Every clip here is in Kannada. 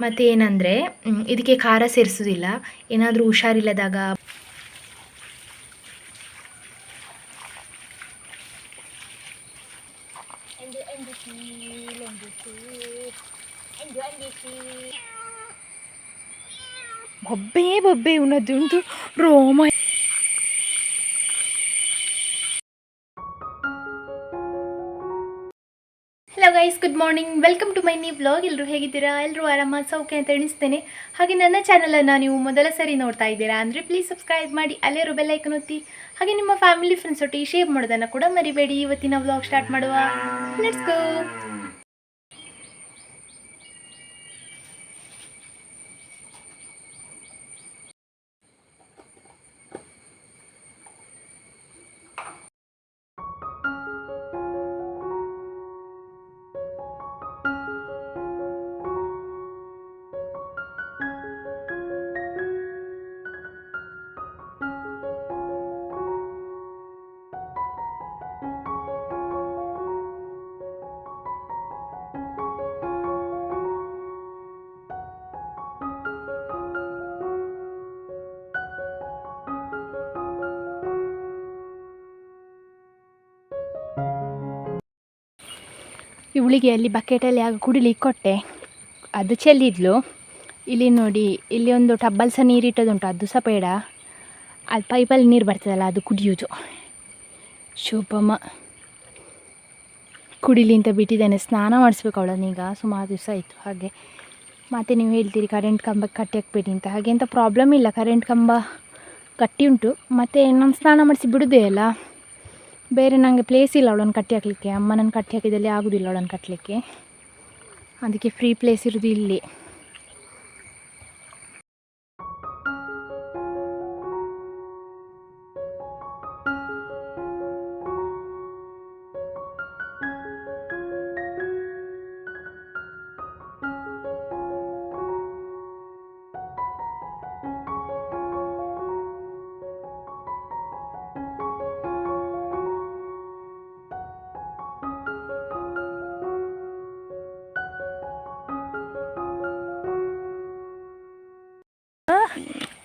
ಮತ್ತು ಏನಂದರೆ ಇದಕ್ಕೆ ಖಾರ ಸೇರಿಸೋದಿಲ್ಲ. ಏನಾದರೂ ಹುಷಾರಿಲ್ಲದಾಗ ಬೊಬ್ಬೆ ಬೊಬ್ಬೆ ಇವನದ್ದುಂಟು ರೋಮ guys good morning welcome to my new blog ಎಲ್ಲರೂ ಹೇಗಿದ್ದೀರಾ? ಎಲ್ಲರೂ ಆರಾಮ? ಸೌಖ್ಯ ಅಂತ ಎಣಿಸ್ತೇನೆ. ಹಾಗೆ ನನ್ನ ಚಾನಲನ್ನು ನೀವು ಮೊದಲ ಸರಿ ನೋಡ್ತಾ ಇದ್ದೀರಾ ಅಂದರೆ ಪ್ಲೀಸ್ ಸಬ್ಸ್ಕ್ರೈಬ್ ಮಾಡಿ, ಅಲ್ಲೇ ಬೆಲ್ ಐಕನ್ ಒತ್ತಿ. ಹಾಗೆ ನಿಮ್ಮ ಫ್ಯಾಮಿಲಿ ಫ್ರೆಂಡ್ಸ್ ಒಟ್ಟಿಗೆ ಶೇರ್ ಮಾಡೋದನ್ನು ಕೂಡ ಮರಿಬೇಡಿ. ಇವತ್ತಿನ ಬ್ಲಾಗ್ ಸ್ಟಾರ್ಟ್ ಮಾಡುವ. ಲೆಟ್ಸ್ ಗೋ ಇವಳಿಗೆ ಅಲ್ಲಿ ಬಕೆಟಲ್ಲಿ ಆಗ ಕುಡಿಲಿಕ್ಕೆ ಕೊಟ್ಟೆ. ಅದು ಚೆಲ್ಲಿದ್ಲು. ಇಲ್ಲಿ ನೋಡಿ, ಇಲ್ಲಿ ಒಂದು ಟಬ್ಬಲ್ ಸಹ ನೀರಿಟ್ಟದುಂಟು ಅದು ಸಹ ಬೇಡ. ಅದು ಪೈಪಲ್ಲಿ ನೀರು ಬರ್ತದಲ್ಲ, ಅದು ಕುಡಿಯೋದು ಶುಭಮ. ಕುಡಿಲಿ ಅಂತ ಬಿಟ್ಟಿದ್ದೇನೆ, ಸ್ನಾನ ಮಾಡಿಸ್ಬೇಕು ಅವಳನ್ನೀಗ ಸುಮಾರು ದಿವಸ ಆಯಿತು, ಹಾಗೆ. ಮತ್ತು ನೀವು ಹೇಳ್ತೀರಿ ಕರೆಂಟ್ ಕಂಬಕ್ಕೆ ಕಟ್ಟಿ ಹಾಕ್ಬೇಡಿ ಅಂತ. ಹಾಗೆ ಅಂತ ಪ್ರಾಬ್ಲಮ್ ಇಲ್ಲ ಕರೆಂಟ್ ಕಂಬ ಕಟ್ಟಿ ಉಂಟು ಮತ್ತು ನಾನು ಸ್ನಾನ ಮಾಡಿಸಿ ಬಿಡೋದೇ ಅಲ್ಲ. ಬೇರೆ ನನಗೆ ಪ್ಲೇಸ್ ಇಲ್ಲ ಅವಳನ್ನು ಕಟ್ಟಿ ಹಾಕಲಿಕ್ಕೆ ಅಮ್ಮನನ್ನು ಕಟ್ಟಿ ಹಾಕಿದಲ್ಲಿ ಆಗೋದಿಲ್ಲ ಅವಳನ್ನು ಕಟ್ಟಲಿಕ್ಕೆ ಅದಕ್ಕೆ ಫ್ರೀ ಪ್ಲೇಸ್ ಇರೋದು ಇಲ್ಲಿ.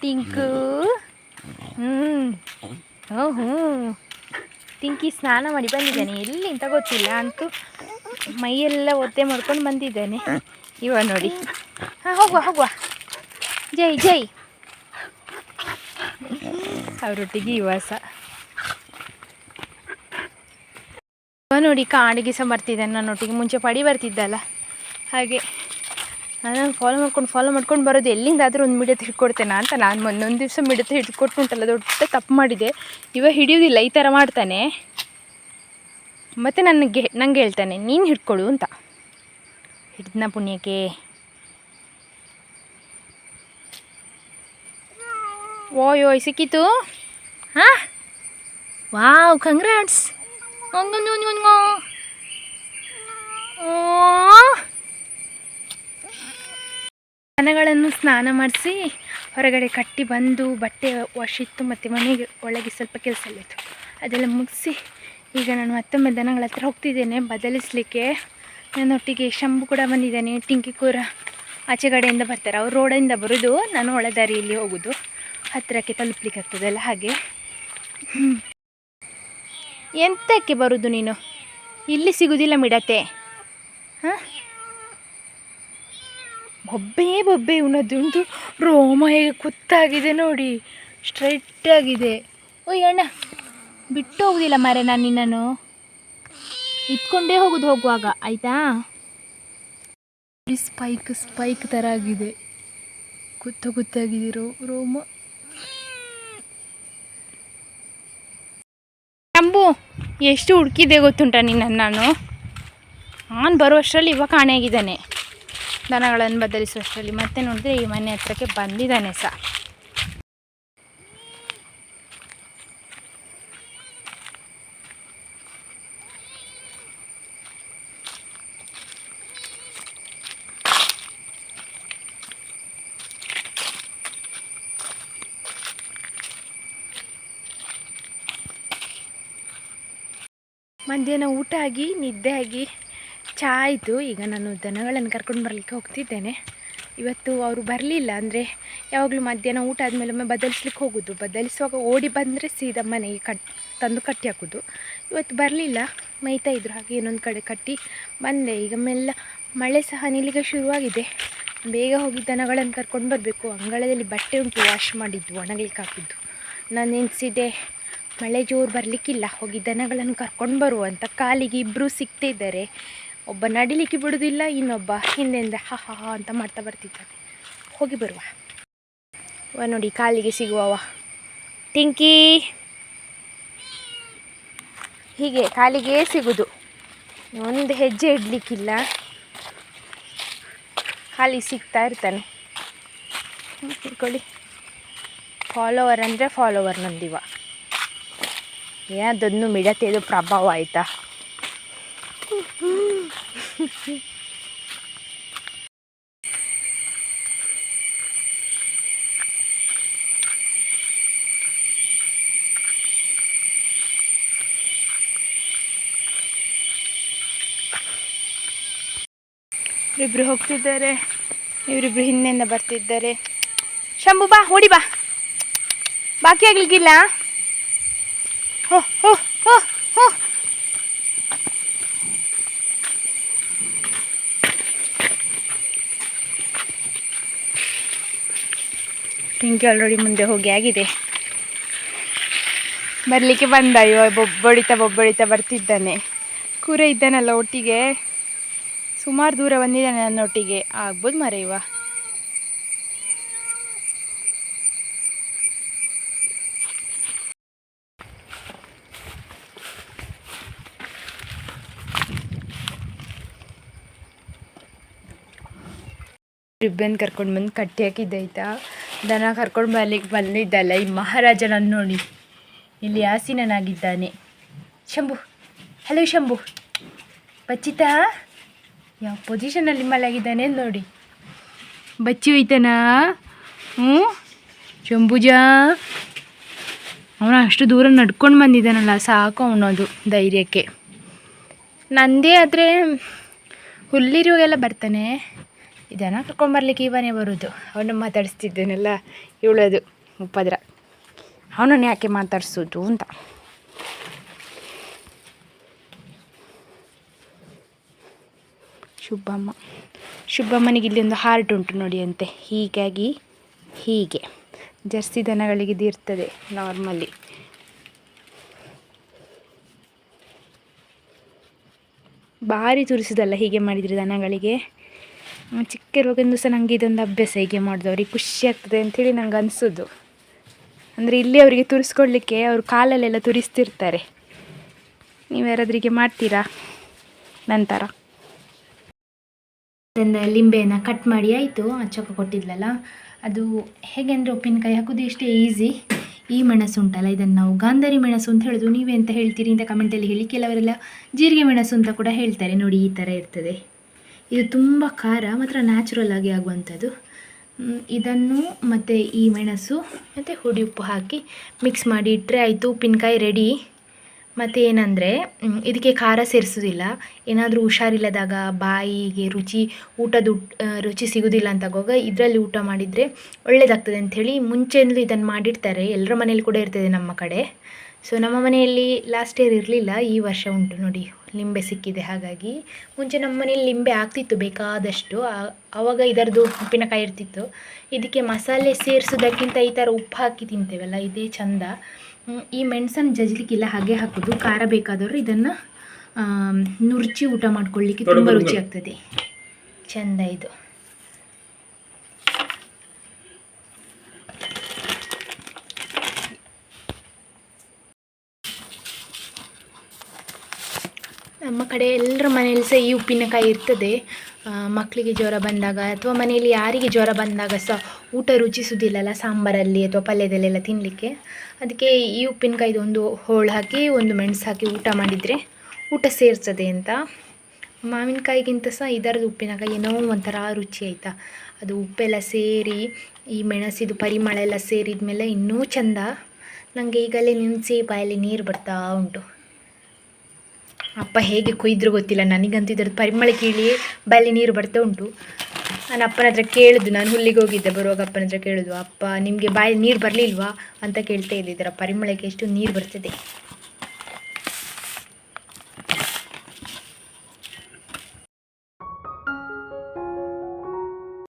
ಟಿಂಕು. ಹ್ಞೂ ಹ್ಞೂ ಟಿಂಕಿ ಸ್ನಾನ ಮಾಡಿ ಬಂದಿದ್ದಾನೆ. ಎಲ್ಲಿ ಅಂತ ಗೊತ್ತಿಲ್ಲ. ಅಂತೂ ಮೈಯೆಲ್ಲ ಒದ್ದೆ ಮಾಡ್ಕೊಂಡು ಬಂದಿದ್ದಾನೆ. ಇವ ನೋಡಿ. ಹಾಂ, ಹೋಗುವ ಹೋಗುವ. ಜೈ ಜೈ. ಅವರೊಟ್ಟಿಗೆ ಇವ ಸಹ ಇವ ನೋಡಿ ಕಾಡಿಗೆ ಸಹ ಬರ್ತಿದ್ದಾನೆ. ನನ್ನೊಟ್ಟಿಗೆ ಮುಂಚೆ ಪಡಿ ಬರ್ತಿದ್ದಲ್ಲ. ಹಾಗೆ. ನಾನು ಫಾಲೋ ಮಾಡ್ಕೊಂಡು ಫಾಲೋ ಮಾಡ್ಕೊಂಡು ಬರೋದು ಎಲ್ಲಿಂದಾದರೂ ಒಂದು ಮೀಡಿಯತ್ ಹಿಡ್ಕೊಡ್ತೇನೆ ಅಂತ ನಾನು ಮೊನ್ನೊಂದು ದಿವಸ ಮಿಡತೆ ಹಿಡ್ಕೊಟ್ಕೊಂಟಲ್ಲ ದೊಡ್ಡ ತಪ್ಪು ಮಾಡಿದೆ ಇವಾಗ ಹಿಡಿಯೋದಿಲ್ಲ ಈ ಥರ ಮಾಡ್ತಾನೆ ಮತ್ತು ನನಗೆ ನಂಗೆ ಹೇಳ್ತಾನೆ ನೀನು ಹಿಡ್ಕೊಡು ಅಂತ ಹಿಡ್ದನ ಪುಣ್ಯಕ್ಕೆ ಓಯ್ ಓಯ್ ಸಿಕ್ಕಿತು ಹಾಂ ವಾವ್ ಕಂಗ್ರಾಟ್ಸ್ ಓ ದನಗಳನ್ನು ಸ್ನಾನ ಮಾಡಿಸಿ ಹೊರಗಡೆ ಕಟ್ಟಿ ಬಂದು ಬಟ್ಟೆ ವಾಶ್ ಇತ್ತು ಮತ್ತು ಮನೆಗೆ ಒಳಗೆ ಸ್ವಲ್ಪ ಕೆಲಸ ಎಲ್ಲ ಇತ್ತು ಅದೆಲ್ಲ ಮುಗಿಸಿ ಈಗ ನಾನು ಮತ್ತೊಮ್ಮೆ ದನಗಳ ಹತ್ರ ಹೋಗ್ತಿದ್ದೇನೆ. ಬದಲಿಸಲಿಕ್ಕೆ ನನ್ನೊಟ್ಟಿಗೆ ಶಂಭು ಕೂಡ ಬಂದಿದ್ದಾನೆ. ಟಿಂಕಿ ಕೂರ ಆಚೆ ಕಡೆಯಿಂದ ಬರ್ತಾರೆ. ಅವ್ರು ರೋಡಿಂದ ಬರೋದು, ನಾನು ಒಳ ದಾರಿಯಲ್ಲಿ ಹೋಗೋದು. ಹತ್ತಿರಕ್ಕೆ ತಲುಪಲಿಕ್ಕೆ ಆಗ್ತದಲ್ಲ ಹಾಗೆ. ಎಂತಕ್ಕೆ ಬರೋದು ನೀನು? ಇಲ್ಲಿ ಸಿಗುವುದಿಲ್ಲ ಮಿಡತೆ. ಹಾಂ? ಬೊಬ್ಬೆ ಬೊಬ್ಬೆ ಇವನದ್ದುಂಟು ರೋಮ ಹೇಗೆ ಕುತ್ತಾಗಿದೆ ನೋಡಿ. ಸ್ಟ್ರೈಟ್ ಆಗಿದೆ. ಓಯ್ ಅಣ್ಣ, ಬಿಟ್ಟು ಹೋಗುದಿಲ್ಲ ಮಾರೆ ನಾನು ನಿನ್ನನ್ನು. ಇಟ್ಕೊಂಡೇ ಹೋಗುದು ಹೋಗುವಾಗ, ಆಯ್ತಾ? ಸ್ಪೈಕ್ ಸ್ಪೈಕ್ ಥರ ಆಗಿದೆ. ಕುತ್ತ ಕುತ್ತಾಗಿದೆ ರೋ, ರೋಮ. ಅಂಬು, ಎಷ್ಟು ಹುಡುಕಿದೆ ಗೊತ್ತುಂಟ ನಿನ್ನ ನಾನು? ನಾನು ಬರುವಷ್ಟರಲ್ಲಿ ಇವಾಗ ಕಾಣೆಯಾಗಿದ್ದಾನೆ. ದನಗಳನ್ನು ಬದಲಿಸುವಷ್ಟರಲ್ಲಿ ಮತ್ತೆ ನೋಡಿದ್ರೆ ಈ ಮನೆ ಹತ್ರಕ್ಕೆ ಬಂದಿದ್ದಾನೆ ಸಹ. ಮಧ್ಯಾಹ್ನ ಊಟ ಆಗಿ ನಿದ್ದೆ ಆಗಿ ಚಹಾ ಆಯಿತು. ಈಗ ನಾನು ದನಗಳನ್ನು ಕರ್ಕೊಂಡು ಬರಲಿಕ್ಕೆ ಹೋಗ್ತಿದ್ದೇನೆ. ಇವತ್ತು ಅವರು ಬರಲಿಲ್ಲ ಅಂದರೆ ಯಾವಾಗಲೂ ಮಧ್ಯಾಹ್ನ ಊಟ ಆದಮೇಲೆ ಒಮ್ಮೆ ಬದಲಿಸ್ಲಿಕ್ಕೆ ಹೋಗೋದು. ಬದಲಿಸುವಾಗ ಓಡಿ ಬಂದರೆ ಸೀದಾ ಮನೆಗೆ ಕಟ್, ತಂದು ಕಟ್ಟಿ ಹಾಕೋದು. ಇವತ್ತು ಬರಲಿಲ್ಲ. ಮೈತಾ ಇದ್ರು. ಹಾಗೆ ಇನ್ನೊಂದು ಕಡೆ ಕಟ್ಟಿ ಬಂದೆ. ಈಗ ಮೆಲ್ಲ ಮಳೆ ಸಹ ನಿಲ್ಲಿಗೆ ಶುರುವಾಗಿದೆ. ಬೇಗ ಹೋಗಿ ದನಗಳನ್ನು ಕರ್ಕೊಂಡು ಬರಬೇಕು. ಅಂಗಳದಲ್ಲಿ ಬಟ್ಟೆ ಉಂಟು ವಾಶ್ ಮಾಡಿದ್ದು, ಒಣಗಲಿಕ್ಕೆ ಹಾಕಿದ್ದು ನಾನು ನೆನೆಸಿದೆ ಮಳೆ ಜೋರು ಬರಲಿಕ್ಕಿಲ್ಲ. ಹೋಗಿ ದನಗಳನ್ನು ಕರ್ಕೊಂಡು ಬರುವ ಅಂತ ಕಾಲಿಗೆ ಇಬ್ಬರು ಸಿಗ್ತಿದ್ದಾರೆ ಒಬ್ಬ ನಡಿಲಿಕ್ಕೆ ಬಿಡುವುದಿಲ್ಲ ಇನ್ನೊಬ್ಬ ಹಿಂದೆಂದ ಹ ಹ ಅಂತ ಮಾಡ್ತಾ ಬರ್ತಿದ್ದಾನೆ. ಹೋಗಿ ಬರುವ. ವ ನೋಡಿ, ಕಾಲಿಗೆ ಸಿಗುವವ ಟಿಂಕಿ! ಹೀಗೆ ಕಾಲಿಗೆ ಸಿಗುದು. ಒಂದು ಹೆಜ್ಜೆ ಇಡಲಿಕ್ಕಿಲ್ಲ. ಖಾಲಿ ಸಿಗ್ತಾ ಇರ್ತಾನೆ. ತಿಳ್ಕೊಳ್ಳಿ. ಫಾಲೋವರ್ ಅಂದರೆ ಫಾಲೋವರ್ ನಂದಿವ. ಏನದೊಂದು ಮಿಡತೆದು ಪ್ರಭಾವ ಆಯಿತಾ? ಇಬ್ಬರು ಹೋಗ್ತಿದ್ದಾರೆ. ಇವರಿಬ್ರು ಹಿಂದೆಯಿಂದ ಬರ್ತಿದ್ದಾರೆ. ಶಂಭು ಬಾ ಓಡಿ ಬಾ. ಬಾಕಿ ಆಗ್ಲಿಕ್ಕಿಲ್ಲ. ಹೋ ಹೋ. ಟಿಂಕಿ ಆಲ್ರೆಡಿ ಮುಂದೆ ಹೋಗಿ ಆಗಿದೆ. ಬರಲಿಕ್ಕೆ ಬಂದ, ಅಯ್ಯೋ, ಬೊಬ್ಬಡಿತಾ, ಬೊಬ್ಬೊಡಿತಾ ಬರ್ತಿದ್ದಾನೆ. ಕೂರ ಇದ್ದಾನಲ್ಲ ಒಟ್ಟಿಗೆ. ಸುಮಾರು ದೂರ ಬಂದಿದ್ದಾನೆ ನನ್ನ ಒಟ್ಟಿಗೆ. ಆಗ್ಬೋದು ಮರ ಇವ. ರಿಬ್ಬನ್ ಕರ್ಕೊಂಡು ಬಂದು ಕಟ್ಟಿ ಹಾಕಿದ್ದಾಯ್ತಾ ದನ ಕರ್ಕೊಂಡು ಬರ್ಲಿಕ್ಕೆ ಬಂದಿದ್ದಲ್ಲ, ಈ ಮಹಾರಾಜನನ್ನು ನೋಡಿ. ಇಲ್ಲಿ ಆಸೀನನಾಗಿದ್ದಾನೆ. ಶಂಭು, ಹಲೋ ಶಂಭು. ಬಚ್ಚಿತ? ಯಾವ ಪೊಸಿಷನಲ್ಲಿ ಮಲಗಿದ್ದಾನೆ ನೋಡಿ. ಬಚ್ಚಿ ಹೋಯ್ತಾನಾ? ಹ್ಞೂ ಶಂಭುಜ? ಅವನು ಅಷ್ಟು ದೂರ ನಡ್ಕೊಂಡು ಬಂದಿದ್ದಾನಲ್ಲ, ಸಾಕು ಅವನದು ಧೈರ್ಯಕ್ಕೆ. ನಂದೇ ಆದರೆ ಹುಲ್ಲಿರುವಾಗೆಲ್ಲ ಬರ್ತಾನೆ. ಇದನ್ನು ಕರ್ಕೊಂಬರ್ಲಿಕ್ಕೆ ಇವನೇ ಬರೋದು. ಅವನು ಮಾತಾಡಿಸ್ತಿದ್ದೇನೆಲ್ಲ ಇವಳದು ಉಪದ್ರ. ಅವನನ್ನು ಯಾಕೆ ಮಾತಾಡಿಸೋದು ಅಂತ. ಶುಭಮ್ಮ. ಶುಭಮ್ಮನಿಗೆ ಇಲ್ಲಿ ಒಂದು ಹಾರ್ಟ್ ಉಂಟು ನೋಡಿ ಅಂತೆ ಹೀಗಾಗಿ ಹೀಗೆ. ಜರ್ಸಿ ದನಗಳಿಗೆ ಇದು ಇರ್ತದೆ ನಾರ್ಮಲಿ ಭಾರಿ ತುರಿಸಿದಲ್ಲ ಹೀಗೆ ಮಾಡಿದರೆ ದನಗಳಿಗೆ? ಆ, ಚಿಕ್ಕ ಇರುವಾಗಿಂದ ಸಹ ನನಗೆ ಇದೊಂದು ಅಭ್ಯಾಸ ಹೀಗೆ ಮಾಡೋದು. ಅವ್ರಿಗೆ ಖುಷಿ ಆಗ್ತದೆ ಅಂಥೇಳಿ ನಂಗೆ ಅನಿಸೋದು. ಅಂದರೆ ಇಲ್ಲಿ ಅವರಿಗೆ ತುರಿಸ್ಕೊಡ್ಲಿಕ್ಕೆ ಅವರು ಕಾಲಲ್ಲೆಲ್ಲ ತುರಿಸ್ತಿರ್ತಾರೆ. ನೀವು ಯಾರಾದ್ರಿಗೆ ಮಾಡ್ತೀರಾ? ನಂತರ. ಅದನ್ನು ಲಿಂಬೆಯನ್ನು ಕಟ್ ಮಾಡಿ ಆಯಿತು. ಅಚ್ಚಕ್ಕ ಕೊಟ್ಟಿದ್ಲಲ್ಲ ಅದು ಹೇಗೆ ಅಂದರೆ ಉಪ್ಪಿನಕಾಯಿ ಹಾಕೋದು ಎಷ್ಟೇ ಈಸಿ ಈ ಮೆಣಸು ಉಂಟಲ್ಲ ಇದನ್ನು ನಾವು ಗಾಂಧಾರಿ ಮೆಣಸು ಅಂತ ಹೇಳೋದು. ನೀವೇ ಅಂತ ಹೇಳ್ತೀರಿ ಅಂತ ಕಮೆಂಟಲ್ಲಿ ಹೇಳಿ ಕೆಲವರೆಲ್ಲ ಜೀರಿಗೆ ಮೆಣಸು ಅಂತ ಕೂಡ ಹೇಳ್ತಾರೆ. ನೋಡಿ ಈ ಥರ ಇರ್ತದೆ. ಇದು ತುಂಬ ಖಾರ, ಮಾತ್ರ ನ್ಯಾಚುರಲ್ ಆಗಿ ಆಗುವಂಥದ್ದು. ಇದನ್ನು ಮತ್ತು ಈ ಮೆಣಸು, ಮತ್ತು ಹುಡಿ ಉಪ್ಪು ಹಾಕಿ ಮಿಕ್ಸ್ ಮಾಡಿ ಇಟ್ಟರೆ ಆಯಿತು, ಉಪ್ಪಿನಕಾಯಿ ರೆಡಿ ಮತ್ತು ಏನಂದರೆ ಇದಕ್ಕೆ ಖಾರ ಸೇರಿಸೋದಿಲ್ಲ. ಏನಾದರೂ ಹುಷಾರಿಲ್ಲದಾಗ ಬಾಯಿಗೆ ರುಚಿ ಊಟದ ರುಚಿ ಸಿಗೋದಿಲ್ಲ ಅಂತ ಆಗುವಾಗ ಇದರಲ್ಲಿ ಊಟ ಮಾಡಿದರೆ ಒಳ್ಳೆಯದಾಗ್ತದೆ ಅಂಥೇಳಿ ಮುಂಚೆಯಿಂದಲೂ ಇದನ್ನು ಮಾಡಿರ್ತಾರೆ. ಎಲ್ಲರ ಮನೇಲಿ ಕೂಡ ಇರ್ತದೆ ನಮ್ಮ ಕಡೆ. ಸೊ ನಮ್ಮ ಮನೆಯಲ್ಲಿ ಲಾಸ್ಟ್ ಇಯರ್ ಇರಲಿಲ್ಲ, ಈ ವರ್ಷ ಉಂಟು ನೋಡಿ. ಲಿಂಬೆ ಸಿಕ್ಕಿದೆ ಹಾಗಾಗಿ ಮುಂಚೆ ನಮ್ಮ ಮನೆಯಲ್ಲಿ ಲಿಂಬೆ ಆಗ್ತಿತ್ತು ಬೇಕಾದಷ್ಟು. ಆವಾಗ ಇದರದ್ದು ಉಪ್ಪಿನಕಾಯಿ ಇರ್ತಿತ್ತು. ಇದಕ್ಕೆ ಮಸಾಲೆ ಸೇರಿಸೋದಕ್ಕಿಂತ ಈ ಥರ ಉಪ್ಪು ಹಾಕಿ ತಿಂತೇವಲ್ಲ ಇದೇ ಚಂದ. ಈ ಮೆಣಸನ್ನು ಜಜ್ಲಿಕ್ಕಿಲ್ಲ ಹಾಗೆ ಹಾಕೋದು. ಖಾರ ಬೇಕಾದವರು ಇದನ್ನು ನುರ್ಚಿ ಊಟ ಮಾಡ್ಕೊಳ್ಳಿಕ್ಕೆ ತುಂಬ ರುಚಿ ಆಗ್ತದೆ ಚಂದ ಇದು. ನಮ್ಮ ಕಡೆ ಎಲ್ಲರ ಮನೇಲಿ ಸಹ ಈ ಉಪ್ಪಿನಕಾಯಿ ಇರ್ತದೆ. ಮಕ್ಕಳಿಗೆ ಜ್ವರ ಬಂದಾಗ ಅಥವಾ ಮನೆಯಲ್ಲಿ ಯಾರಿಗೆ ಜ್ವರ ಬಂದಾಗ ಸಹ ಊಟ ರುಚಿಸುವುದಿಲ್ಲಲ್ಲ ಸಾಂಬಾರಲ್ಲಿ ಅಥವಾ ಪಲ್ಯದಲ್ಲೆಲ್ಲ ತಿನ್ನಲಿಕ್ಕೆ ಅದಕ್ಕೆ ಈ ಉಪ್ಪಿನಕಾಯಿದು ಒಂದು ಹೋಳು ಹಾಕಿ, ಒಂದು ಮೆಣಸು ಹಾಕಿ ಊಟ ಮಾಡಿದರೆ ಊಟ ಸೇರ್ತದೆ ಅಂತ. ಮಾವಿನಕಾಯಿಗಿಂತ ಸಹ ಇದರದ್ದು ಉಪ್ಪಿನಕಾಯಿ ಏನೋ ಒಂಥರ ರುಚಿ ಆಯಿತಾ. ಅದು ಉಪ್ಪೆಲ್ಲ ಸೇರಿ, ಈ ಮೆಣಸಿದು ಪರಿಮಳ ಎಲ್ಲ ಸೇರಿದ ಮೇಲೆ ಇನ್ನೂ ಚಂದ. ನನಗೆ ಈಗಲೇ ನೆನೆಸಿ ಬಾಯಲ್ಲಿ ನೀರು ಬರ್ತಾ ಉಂಟು. ಅಪ್ಪ ಹೇಗೆ ಕೊಯ್ದ್ರು ಗೊತ್ತಿಲ್ಲ. ನನಗಂತೂ ಇದ್ರದ್ದು ಪರಿಮಳ ಕೇಳಿಯೇ ಬಲ್ಲಿ ನೀರು ಬರ್ತಾ ಉಂಟು. ನಾನು ಅಪ್ಪನ ಹತ್ರ ಕೇಳಿದ್ದು, ನಾನು ಹುಲ್ಲಿಗೆ ಹೋಗಿದ್ದೆ, ಬರುವಾಗ ಅಪ್ಪನ ಹತ್ರ ಕೇಳಿದ್ವು. ಅಪ್ಪ, ನಿಮಗೆ ಬಾಯಿ ನೀರು ಬರಲಿಲ್ವಾ? ಅಂತ ಕೇಳ್ತಾ ಇದ್ದೆ. ಇದರ ಪರಿಮಳಕ್ಕೆ ಎಷ್ಟು ನೀರು ಬರ್ತದೆ.